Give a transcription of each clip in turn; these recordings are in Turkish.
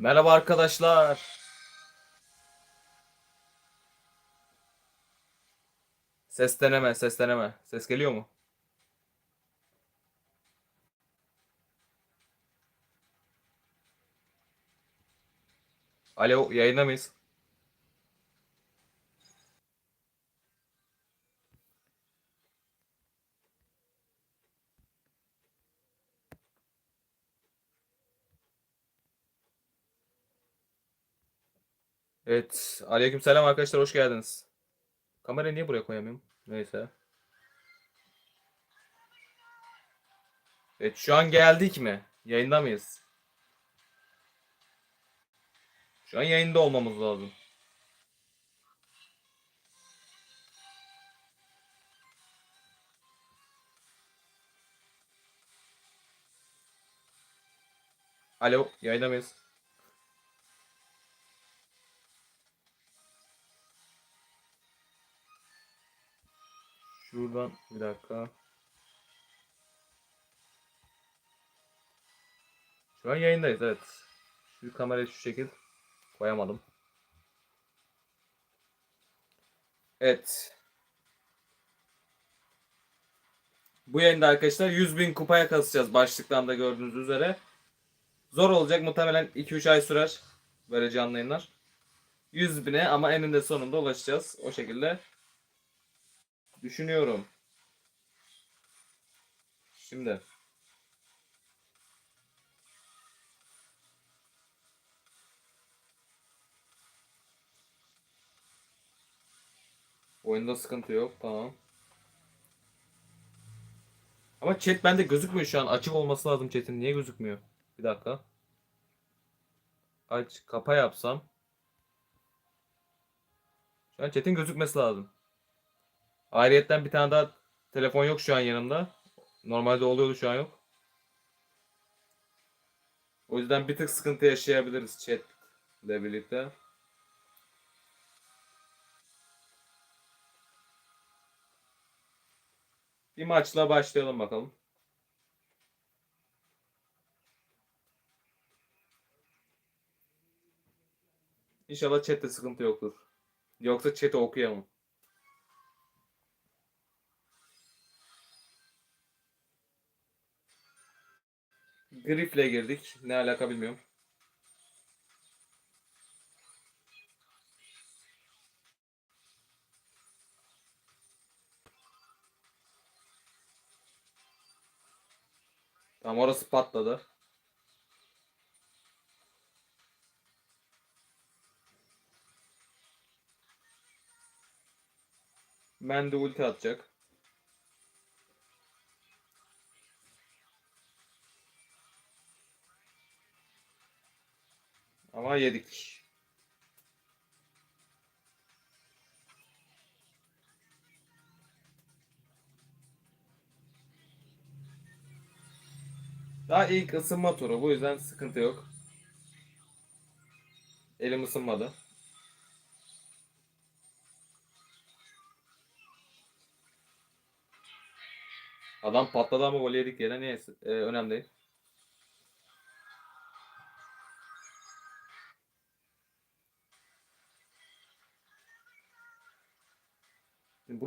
Merhaba arkadaşlar. Ses deneme, ses deneme. Ses geliyor mu? Alo, yayında mıyız? Evet, aleykümselam arkadaşlar, hoş geldiniz. Kamerayı niye buraya koyamıyorum? Neyse. Evet, şu an geldik mi? Yayında mıyız? Şu an yayında olmamız lazım. Alo, yayında mıyız? Şuradan bir dakika. Şu an yayındayız evet. Şu kamerayı şu şekil koyamadım. Evet. Bu yayında arkadaşlar 100.000 kupaya kasacağız başlıktan da gördüğünüz üzere. Zor olacak muhtemelen 2-3 ay sürer böyle canlı yayınlar. 100 bine ama eninde sonunda ulaşacağız. O şekilde düşünüyorum. Şimdi. Oyunda sıkıntı yok. Tamam. Ama chat bende gözükmüyor şu an. Açık olması lazım chat'in. Niye gözükmüyor? Bir dakika. Aç, kapa yapsam. Şu an chat'in gözükmesi lazım. Ayrıyetten bir tane daha telefon yok şu an yanımda. Normalde oluyordu şu an yok. O yüzden bir tık sıkıntı yaşayabiliriz chat ile birlikte. Bir maçla başlayalım bakalım. İnşallah chatte sıkıntı yoktur. Yoksa chat'i okuyamam. Grif'le girdik. Ne alaka bilmiyorum. Tamam orası patladı. Ben de ulti atacak. Ama yedik. Daha ilk ısınma turu. Bu yüzden sıkıntı yok. Elim ısınmadı. Adam patladı ama gol yedik yine neyse. Ee, önemli değil.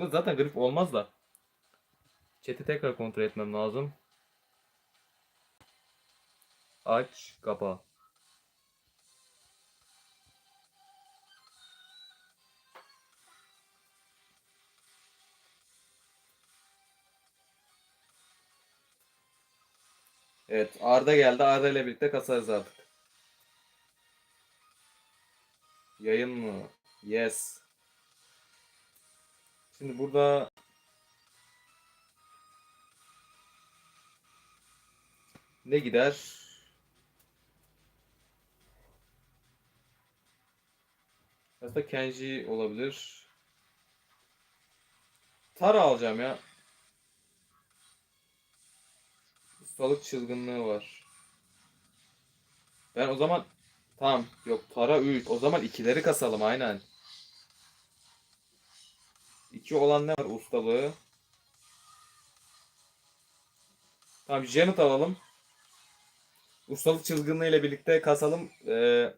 Burada zaten grip olmaz da. Chat'i tekrar kontrol etmem lazım. Aç, kapa. Evet, Arda geldi. Arda ile birlikte kasarız artık. Yayın mı? Yes. Şimdi burada ne gider? Aslında Kenji olabilir. Tara alacağım ya. Ustalık çılgınlığı var. Ben o zaman tamam yok Tara 3. O zaman ikileri kasalım aynen. 2 olan ne var ustalığı? Tamam Janet alalım. ustalık çılgınlığı ile birlikte kasalım. Ee,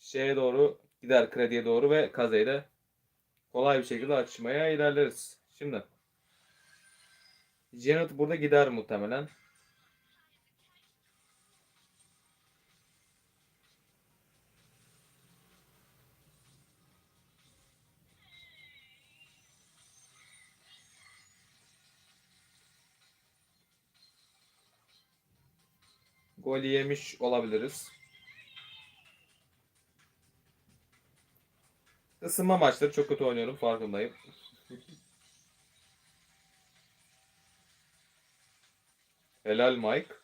şeye doğru gider krediye doğru ve kazayı da kolay bir şekilde açmaya ilerleriz. Şimdi Janet burada gider muhtemelen. Gol yemiş olabiliriz. Isınma maçları çok kötü oynuyorum farkındayım. Helal Mike.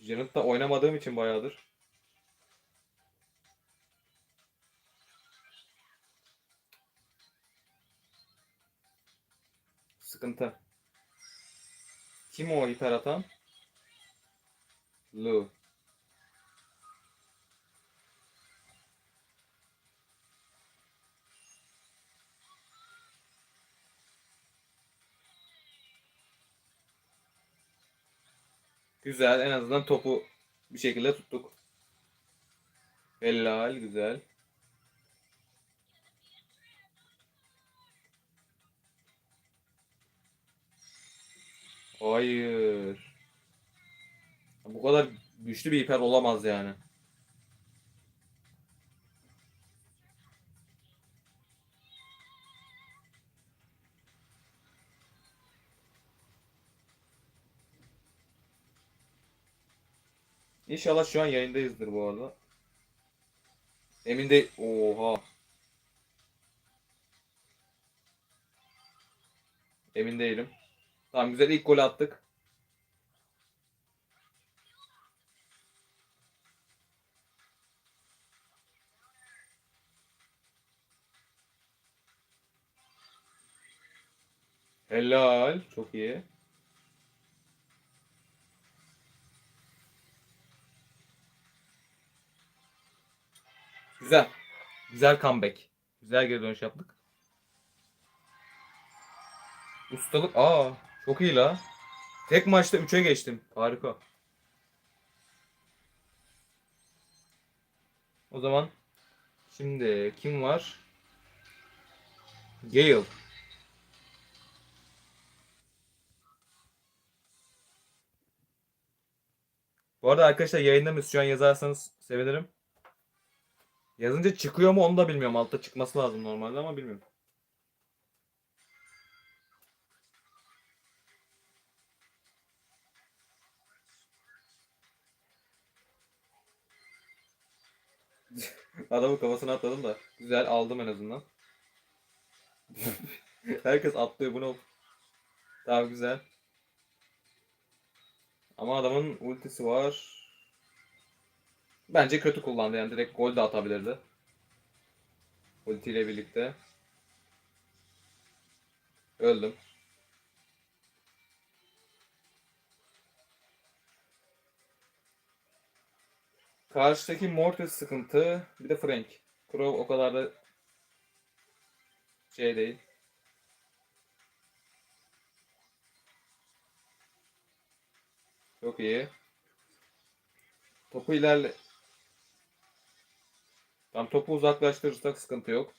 Janet'ta oynamadığım için bayağıdır. Sıkıntı. Kim o hiper atan? Lu. Güzel. En azından topu bir şekilde tuttuk. Helal. Güzel. Hayır. Bu kadar güçlü bir hiper olamaz yani. İnşallah şu an yayındayızdır bu arada. Emin de Oha. Emin değilim. Tamam güzel ilk golü attık. Helal. Çok iyi. Güzel. Güzel comeback. Güzel geri dönüş yaptık. Ustalık. Aa, çok iyi la. Tek maçta 3'e geçtim. Harika. O zaman şimdi kim var? Gale. Bu arada arkadaşlar yayında mı şu an yazarsanız sevinirim. Yazınca çıkıyor mu onu da bilmiyorum. Altta çıkması lazım normalde ama bilmiyorum. Adamın kafasına atladım da. Güzel aldım en azından. Herkes atlıyor bunu. Tamam güzel. Ama adamın ultisi var. Bence kötü kullandı yani direkt gol de atabilirdi. Ultiyle birlikte. Öldüm. Karşıdaki Mortis sıkıntı. Bir de Frank. Crow o kadar da şey değil. Çok iyi. Topu ilerle. Tam topu uzaklaştırırsak sıkıntı yok.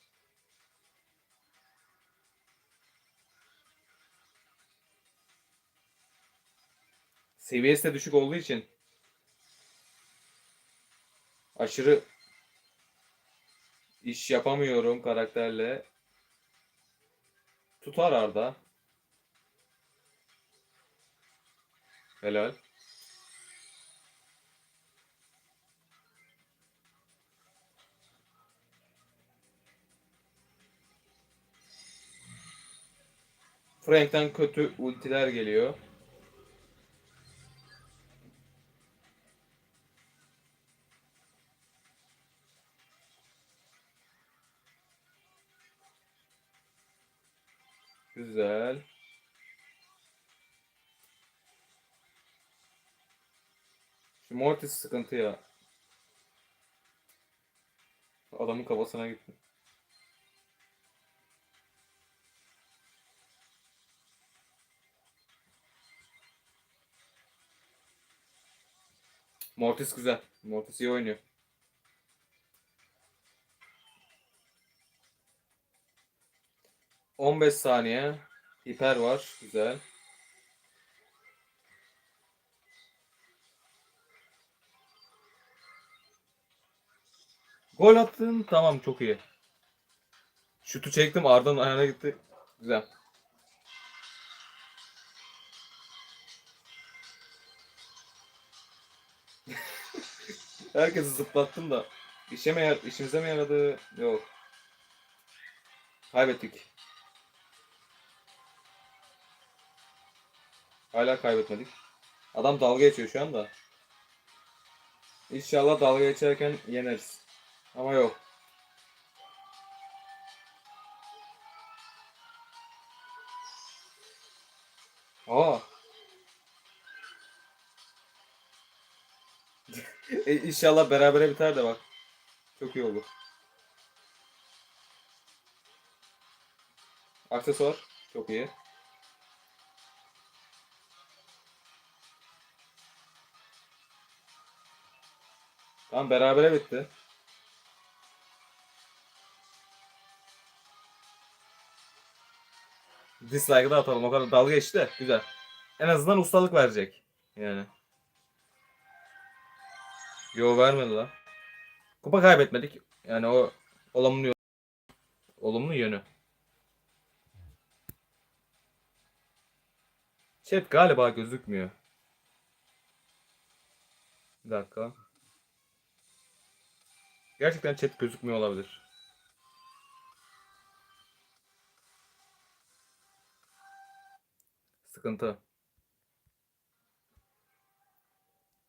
Seviyesi de düşük olduğu için aşırı iş yapamıyorum karakterle. Tutar Arda. Helal. Frank'ten kötü ultiler geliyor. Güzel. Şu Mortis sıkıntı ya. Adamın kafasına gitti. Mortis güzel. Mortis iyi oynuyor. On beş saniye. Hiper var. Güzel. Gol attın. Tamam çok iyi. Şutu çektim. Arda'nın ayağına gitti. Güzel. Herkesi zıplattım da. İşe mi işimize mi yaradı? Yok. Kaybettik. Hala kaybetmedik. Adam dalga geçiyor şu anda. İnşallah dalga geçerken yeneriz. Ama yok. Aa. e, inşallah berabere biter de bak. Çok iyi olur. Aksesuar. Çok iyi. Tamam berabere bitti. Dislike'ı da atalım. O kadar dalga geçti. Güzel. En azından ustalık verecek. Yani. Yo vermedi lan. Kupa kaybetmedik. Yani o olumlu olumlu yönü. Chat galiba gözükmüyor. Bir dakika. Gerçekten chat gözükmüyor olabilir. Sıkıntı.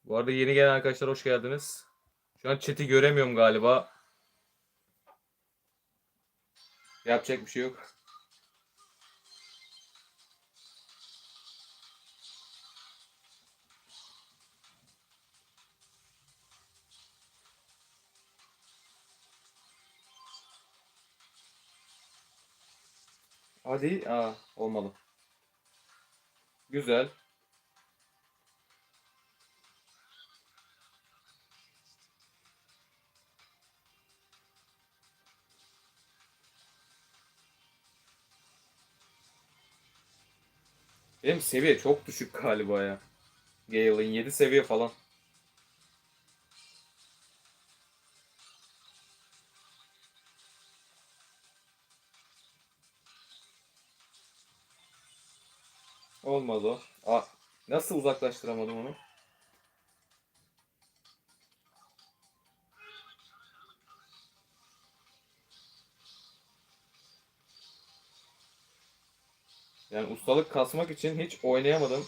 Bu arada yeni gelen arkadaşlar hoş geldiniz. Şu an chat'i göremiyorum galiba. Yapacak bir şey yok. Hadi. Aa, olmadı. Güzel. Benim seviye çok düşük galiba ya. Gale'ın 7 seviye falan. Nasıl uzaklaştıramadım onu? Yani ustalık kasmak için hiç oynayamadım.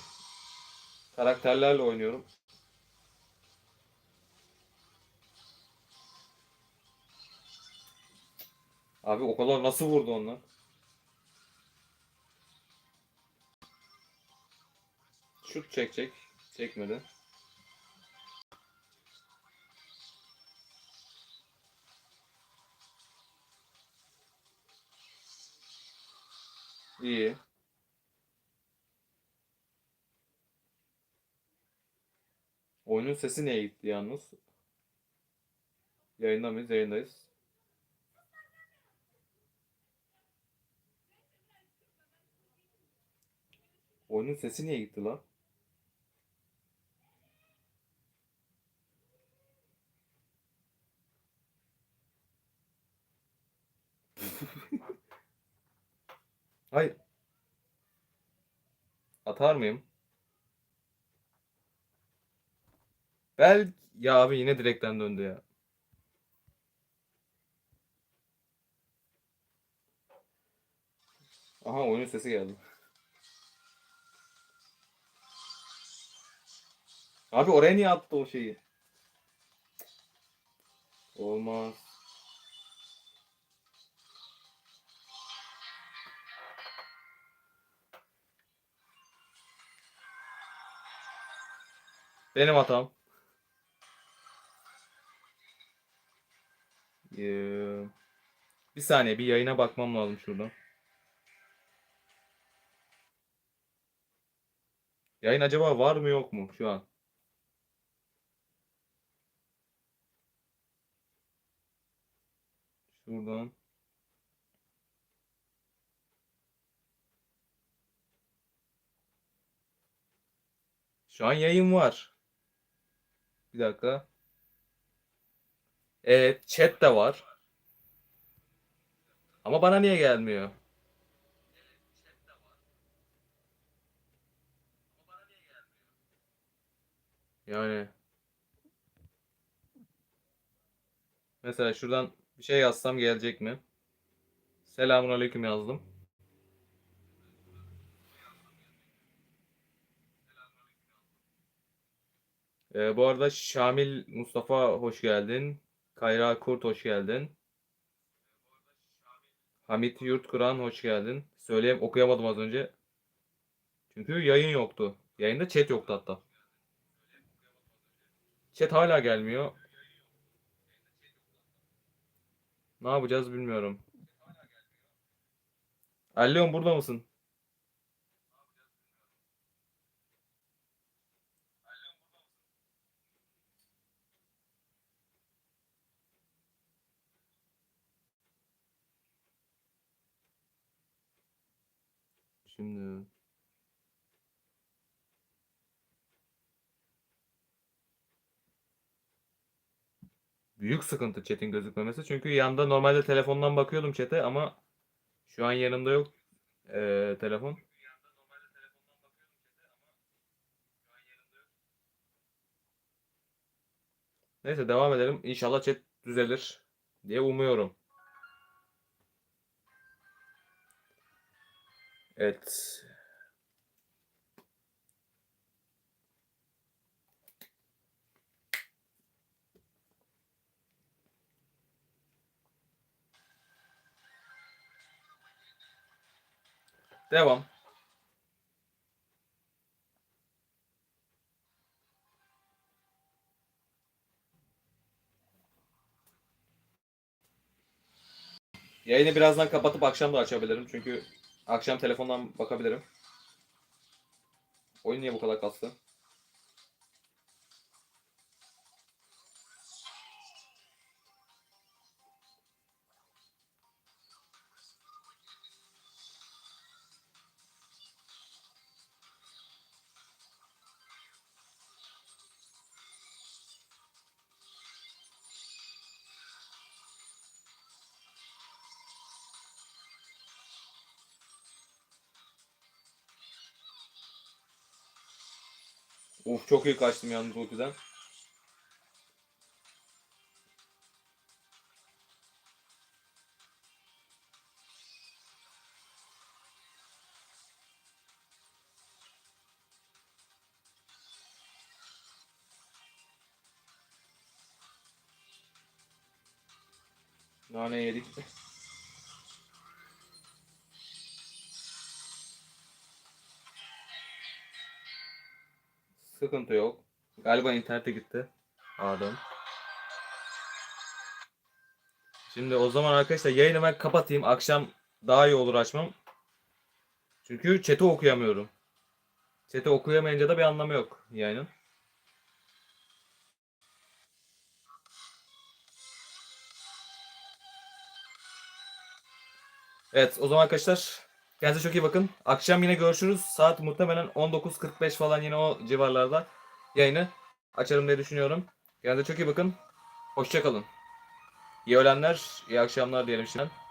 Karakterlerle oynuyorum. Abi o kadar nasıl vurdu onlar? Şut çekecek. Çekmedi. İyi. Oyunun sesi niye gitti yalnız? Yayında mıyız? Yayındayız. Oyunun sesi niye gitti lan? Hayır. Atar mıyım? Bel ya abi yine direkten döndü ya. Aha oyunun sesi geldi. Abi oraya niye attı o şeyi? Olmaz. Benim hatam. Ee, bir saniye bir yayına bakmam lazım şuradan. Yayın acaba var mı yok mu şu an? Şuradan. Şu an yayın var. Bir dakika. Evet, chat de var. Ama bana niye gelmiyor? Yani mesela şuradan bir şey yazsam gelecek mi? Selamun aleyküm yazdım. Ee, bu arada Şamil Mustafa hoş geldin. Kayra Kurt hoş geldin. Hamit Yurtkuran hoş geldin. Söyleyeyim okuyamadım az önce. Çünkü yayın yoktu. Yayında chat yoktu hatta. Chat hala gelmiyor. Ne yapacağız bilmiyorum. Alo burada mısın? Şimdi büyük sıkıntı chat'in gözükmemesi. Çünkü yanda normalde telefondan bakıyordum chat'e ama şu an yanımda yok eee, telefon. Neyse devam edelim. İnşallah chat düzelir diye umuyorum. Evet. Devam. Yayını birazdan kapatıp akşam da açabilirim. Çünkü akşam telefondan bakabilirim. Oyun niye bu kadar kastı? Uf çok iyi kaçtım yalnız ultiden. Nane Sıkıntı yok. Galiba internete gitti. Adam. Şimdi o zaman arkadaşlar yayını ben kapatayım. Akşam daha iyi olur açmam. Çünkü chat'i okuyamıyorum. Chat'i okuyamayınca da bir anlamı yok yayının. Evet o zaman arkadaşlar kendinize çok iyi bakın. Akşam yine görüşürüz. Saat muhtemelen 19.45 falan yine o civarlarda yayını açarım diye düşünüyorum. Kendinize çok iyi bakın. Hoşçakalın. İyi öğlenler, iyi akşamlar diyelim şimdiden.